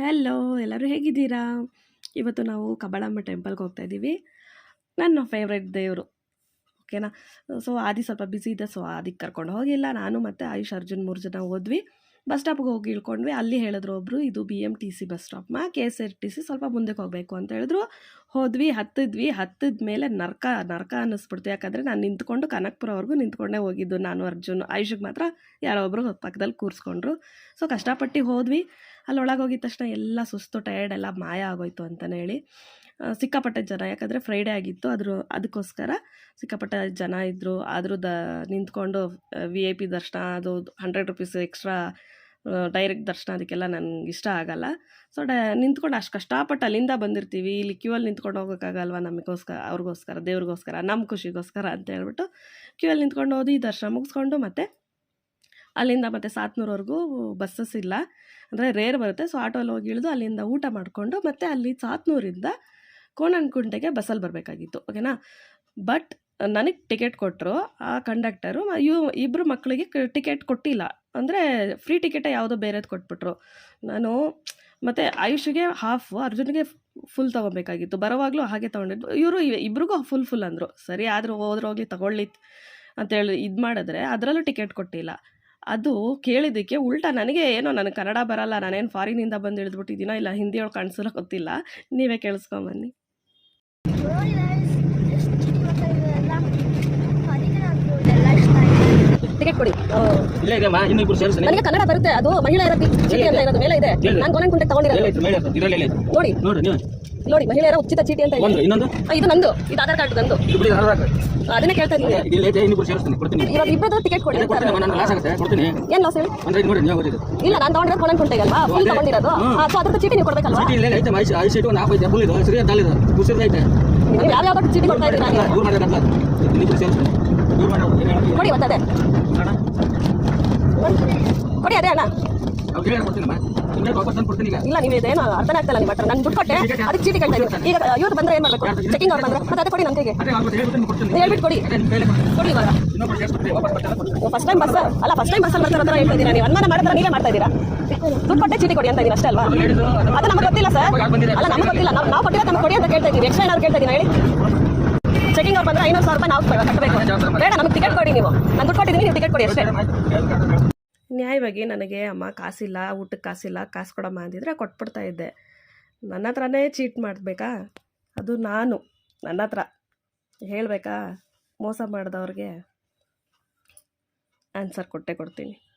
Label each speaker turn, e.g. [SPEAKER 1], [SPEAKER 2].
[SPEAKER 1] Hello ಎಲ್ಲರೂ ಹೇಗಿದ್ದೀರಾ? ಇವತ್ತು ನಾವು ಕಬಳಮ್ಮ ಟೆಂಪಲ್ಗೆ ಹೋಗ್ತಾ ಇದ್ದೀವಿ. ನನ್ನ ಫೇವ್ರೆಟ್ ದೇವರು ಓಕೆನಾ ಸೊ ಆದಿ ಸ್ವಲ್ಪ ಬ್ಯುಸಿ ಇದೆ ಸೊ ಅದಕ್ಕೆ ಕರ್ಕೊಂಡು ಹೋಗಿಲ್ಲ. ನಾನು ಮತ್ತು ಆಯುಷ್, ಅರ್ಜುನ್ ಮೂರು ಜನ ಹೋದ್ವಿ. ಬಸ್ ಸ್ಟಾಪ್ಗೆ ಹೋಗಿ ಇಳ್ಕೊಂಡ್ವಿ. ಅಲ್ಲಿ ಹೇಳಿದ್ರು ಒಬ್ಬರು ಇದು B M T C bus ಸ್ಟಾಪ್ಮ K S R T C ಸ್ವಲ್ಪ ಮುಂದಕ್ಕೆ ಹೋಗಬೇಕು ಅಂತ ಹೇಳಿದ್ರು. ಹೋದ್ವಿ, ಹತ್ತಿದ್ವಿ. ಹತ್ತಿದ ಮೇಲೆ ನರ್ಕ ನರ್ಕ ಅನ್ನಿಸ್ಬಿಡ್ತು. ಯಾಕಂದರೆ ನಾನು ನಿಂತ್ಕೊಂಡು ಕನಕ್ಪುರವರೆಗೂ ನಿಂತ್ಕೊಂಡೇ ಹೋಗಿದ್ದು. ನಾನು, ಅರ್ಜುನ್, ಆಯುಷಿಗೆ ಮಾತ್ರ ಯಾರೋ ಒಬ್ಬರು ಪಕ್ಕದಲ್ಲಿ ಕೂರಿಸ್ಕೊಂಡ್ರು. ಸೊ ಕಷ್ಟಪಟ್ಟು ಹೋದ್ವಿ. ಅಲ್ಲಿ ಹೋಗಿದ ತಕ್ಷಣ ಎಲ್ಲ ಸುಸ್ತು ಟಯರ್ಡ್ ಎಲ್ಲ ಮಾಯ ಆಗೋಯ್ತು ಅಂತಲೇ ಹೇಳಿ ಸಿಕ್ಕಾಪಟ್ಟೆ ಜನ. ಯಾಕಂದರೆ ಫ್ರೈಡೇ ಆಗಿತ್ತು ಅದ್ರ ಅದಕ್ಕೋಸ್ಕರ ಸಿಕ್ಕಾಪಟ್ಟೆ ಜನ ಇದ್ದರು ಆದರೂ ದ, ನಿಂತ್ಕೊಂಡು ವಿ ಐ ಪಿ ದರ್ಶನ, ಅದು ಹಂಡ್ರೆಡ್ ರುಪೀಸ್ ಎಕ್ಸ್ಟ್ರಾ ಡೈರೆಕ್ಟ್ ದರ್ಶನ ಅದಕ್ಕೆಲ್ಲ ನನಗೆ ಇಷ್ಟ ಆಗಲ್ಲ. ಸೊ ಡ, ನಿಂತ್ಕೊಂಡು ಅಷ್ಟು ಕಷ್ಟಪಟ್ಟು ಅಲ್ಲಿಂದ ಬಂದಿರ್ತೀವಿ. ಇಲ್ಲಿ ಕ್ಯೂ ಅಲ್ಲಿ ನಿಂತ್ಕೊಂಡು ಹೋಗೋಕ್ಕಾಗಲ್ವ ನಮಗೋಸ್ಕರ ಅವ್ರಿಗೋಸ್ಕರ, ದೇವ್ರಿಗೋಸ್ಕರ ನಮ್ಮ ಖುಷಿಗೋಸ್ಕರ ಅಂತ ಹೇಳ್ಬಿಟ್ಟು ಕ್ಯೂ ಅಲ್ಲಿ ನಿಂತ್ಕೊಂಡು ಹೋದಿ ದರ್ಶನ ಮುಗಿಸ್ಕೊಂಡು ಮತ್ತೆ ಅಲ್ಲಿಂದ ಮತ್ತೆ ಸಾತ್ನೂರವರೆಗೂ ಬಸ್ಸಸ್ ಇಲ್ಲ. ಅಂದರೆ ರೇರ್ ಬರುತ್ತೆ. ಸೊ ಆಟೋಲ್ಲಿ ಹೋಗಿ ಇಳಿದು ಅಲ್ಲಿಂದ ಊಟ ಮಾಡಿಕೊಂಡು ಮತ್ತೆ ಅಲ್ಲಿ ಸಾತ್ನೂರಿಂದ ಕೋಣನಕುಂಟೆಗೆ ಬಸ್ಸಲ್ಲಿ ಬರಬೇಕಾಗಿತ್ತು. ಓಕೆನಾ ಬಟ್ ನನಗೆ ಟಿಕೆಟ್ ಕೊಟ್ಟರು ಆ ಕಂಡಕ್ಟರು ಇವ್ ಇಬ್ಬರು ಮಕ್ಕಳಿಗೆ ಟಿಕೆಟ್ ಕೊಟ್ಟಿಲ್ಲ. ಅಂದರೆ ಫ್ರೀ ಟಿಕೆಟೇ ಯಾವುದೋ ಬೇರೆದು ಕೊಟ್ಬಿಟ್ರು. ನಾನು ಮತ್ತು ಆಯುಷಿಗೆ ಹಾಫು ಅರ್ಜುನ್ಗೆ ಫುಲ್ ತೊಗೊಬೇಕಾಗಿತ್ತು. ಬರೋವಾಗಲೂ ಹಾಗೆ ತೊಗೊಂಡಿದ್ದು. ಇವರು ಇಬ್ರಿಗೂ ಫುಲ್ ಫುಲ್ ಅಂದರು. ಸರಿ, ಆದರೂ ಹೋದ್ರೆ ತೊಗೊಳ್ಳಿ ತಗೊಳ್ಳಿ ಅಂತೇಳಿ ಇದು ಮಾಡಿದ್ರೆ ಅದರಲ್ಲೂ ಟಿಕೆಟ್ ಕೊಟ್ಟಿಲ್ಲ. ಅದು ಕೇಳಿದ್ದಕ್ಕೆ ಉಲ್ಟಾ ನನಗೆ ಏನೋ ನನಗೆ ಕನ್ನಡ ಬರಲ್ಲ ನಾನೇನು ಫಾರಿನಿಂದ ಬಂದು ಇಳಿದ್ಬಿಟ್ಟಿದ್ದೀನೋ ಇಲ್ಲ ಹಿಂದಿ ಒಳಗೆ ಕಾಣಿಸಲ್ಲ ಗೊತ್ತಿಲ್ಲ ನೀವೇ ಕೇಳಿಸ್ಕೊಂಬನ್ನಿ
[SPEAKER 2] ನೋಡಿ.
[SPEAKER 3] ಟಿಕೆಟ್ ಕೊಡಿ.
[SPEAKER 4] ಇಲ್ಲ ಇದೆಯಮ್ಮ ಇನ್ನೂ ಇಬ್ರು
[SPEAKER 3] ನನಗೆ ಕನ್ನಡ ಬರುತ್ತೆ ಅದು ಮಹಿಳೆಯರ ಚೀಟಿ ಅಂತ ಇರೋದು ಮೇಲೆ ಇದೆ. ನಾನು ಕೊನೆ ಕುಂಟೆ ತಗೊಂಡಿರೋದು
[SPEAKER 4] ಎಲ್ಲೈತೆ
[SPEAKER 3] ನೋಡಿ.
[SPEAKER 4] ನೀವು.
[SPEAKER 3] ನೋಡಿ ಮಹಿಳೆಯರ ಉಚಿತ ಚೀಟಿ ಅಂತ ಇದೆ.
[SPEAKER 4] ಒಂದು ಇನ್ನೊಂದು?
[SPEAKER 3] ಆ, ಇದು ನಂದು. ಇದು ಆಧಾರ್ ಕಾರ್ಡ್ ನಂದು.
[SPEAKER 4] ಇದು ಬಿಡಿ ಹರಿದಾಕ
[SPEAKER 3] ಅದನ್ನೇ ಕೇಳ್ತಾ ಇದ್ದೀನಿ.
[SPEAKER 4] ಇಲ್ಲಿ ಐತೆ ಇನ್ನಿಬ್ರು ಸೇರಿಸ್ತೀನಿ ಕೊಡ್ತೀನಿ.
[SPEAKER 3] ಇವಾಗ ಇಬ್ಬರದ್ದು ಟಿಕೆಟ್ ಕೊಡಿ ಅಂತ.
[SPEAKER 4] ಕೊಡ್ತೀನಿ ನನ್ನ ಲಾಸ್ ಆಗುತ್ತೆ ಕೊಡ್ತೀನಿ.
[SPEAKER 3] ಏನ್ ಲಾಸ್ ಹೇಳಿ?
[SPEAKER 4] ಅಂದ್ರೆ ಇದು ನೋಡಿ ನೀವು ಗೊತ್ತಿದೆ
[SPEAKER 3] ಇಲ್ಲ ನಾನು ತಗೊಂಡಿರೋದು ಕುಂಟೆ ಅಲ್ವಾ? ಫುಲ್ ತಗೊಂಡಿರೋದು. ಸೊ ಅದ್ರದ್ದು ಚೀಟಿ ನೀವು ಕೊಡ್ಬೇಕಲ್ವಾ?
[SPEAKER 4] ಚೀಟಿ ಇಲ್ಲ ಐತೆ ಐದು ಐದು ಸೀಟು ಒಂದು ಹಾಫ್ ಐತೆ ಫುಲ್ ಇದು ಸರಿ ಅಂತ ಇದೆ. ಉಸಿರು ಐತೆ.
[SPEAKER 3] ನೀವು ಯಾವ ಯಾವ್ದು ಚೀಟಿ ಕೊಡ್ತಾ ಇದ್ದೀರಾ? ನೀವು?
[SPEAKER 4] ಇವ್ರು ಮಾಡಿದ್ರೆ ಅಲ್ಲ ಇನ್ನಿಬ್ರು ಸೇರಿಸ್ತೀನಿ. ಇವ್ರು ಮಾಡೋದು
[SPEAKER 3] ಕೊಡಿ ಅದೇ
[SPEAKER 4] ಅಣ್ಣ
[SPEAKER 3] ಕೊಡಿ ಅದೇ ಅಣ್ಣ. ಇಲ್ಲ ನೀವು ಇದೇನು ಅರ್ಥನೇ ಆಗ್ತಿಲ್ಲ ನಿಮ್ಮ ಹತ್ರ. ನಾನು ದುಡ್ಡು ಕೊಟ್ಟೆ ಅದಕ್ಕೆ ಚೀಟಿ ಕೇಳ್ತಾ ಇದ್ದೀನಿ. ಈಗ ಇವ್ರು ಬಂದ್ರೆ ಏನು ಮಾಡಬೇಕು? ಚೆಕಿಂಗ್ ಅವ್ರು ಬಂದ್ರೆ? ಮತ್ತೆ ಅದೇ ಕೊಡಿ ನನ್ನ ಕೈಗೆ
[SPEAKER 4] ಹೇಳ್ಬಿಟ್ಟು
[SPEAKER 3] ಕೊಡಿ. ಕೊಡಿ ಇವಾಗ. ಫಸ್ಟ್ ಟೈಮ್ ಬಸ್ ಅಲ್ಲ ಫಸ್ಟ್ ಟೈಮ್ ಬಸ್ಸಲ್ಲಿ ಬರ್ತಾರ ಅಂತ ಹೇಳ್ತಾ ಇದ್ದೀರಾ ನೀವು? ಅನುಮಾನ ಮಾಡಿದ್ರೆ ನೀವೇ ಮಾಡ್ತಾ ಇದ್ದೀರಾ? ದುಡ್ಡು ಕೊಟ್ಟೆ ಚೀಟಿ ಕೊಡಿ ಅಂತ ಇದ್ದೀನಿ ಅಷ್ಟೇ ಅಲ್ವಾ? ಅದು ನಮಗೆ ಗೊತ್ತಿಲ್ಲ ಸರ್. ಅಲ್ಲ ನಮ್ಗೆ ಗೊತ್ತಿಲ್ಲ. ನಾವು ನಾವು ಕೊಟ್ಟಿರೋ ನಮ್ಗೆ ಕೊಡಿ ಅಂತ ಕೇಳ್ತಾ ಇದ್ದೀವಿ. ಎಕ್ಸ್ಟ್ರಾ ಏನಾದ್ರು ಕೇಳ್ತಾ ಇದ್ದೀನಿ ಹೇಳಿ? ಚೆಕಿಂಗ್ ಅವ್ರು ಬಂದ್ರೆ ಐನೂರು ಸಾವಿರ ರೂಪಾಯಿ ನಾವು ಕಟ್ಟಬೇಕು ಬೇಡ ನಮಗೆ ಟಿಕೆಟ್ ಕೊಡಿ ನೀವು. ನಾನು ದುಡ್ಡು ಕೊಟ್ಟಿದ್ದೀನಿ ನೀವು ಟಿಕೆಟ್ ಕೊಡಿ ಅಷ್ಟೇ.
[SPEAKER 1] ನ್ಯಾಯವಾಗಿ ನನಗೆ ಅಮ್ಮ ಕಾಸಿಲ್ಲ, ಊಟಕ್ಕೆ ಕಾಸಿಲ್ಲ, ಕಾಸು ಕೊಡಮ್ಮ ಅಂದಿದ್ರೆ ಕೊಟ್ಬಿಡ್ತಾ ಇದ್ದೆ. ನನ್ನ ಹತ್ರನೇ ಚೀಟ್ ಮಾಡಬೇಕಾ? ಅದು ನಾನು, ನನ್ನ ಹತ್ರ. ಹೇಳಬೇಕಾ? ಮೋಸ ಮಾಡಿದವ್ರಿಗೆ? ಆನ್ಸರ್ ಕೊಟ್ಟೆ ಕೊಡ್ತೀನಿ.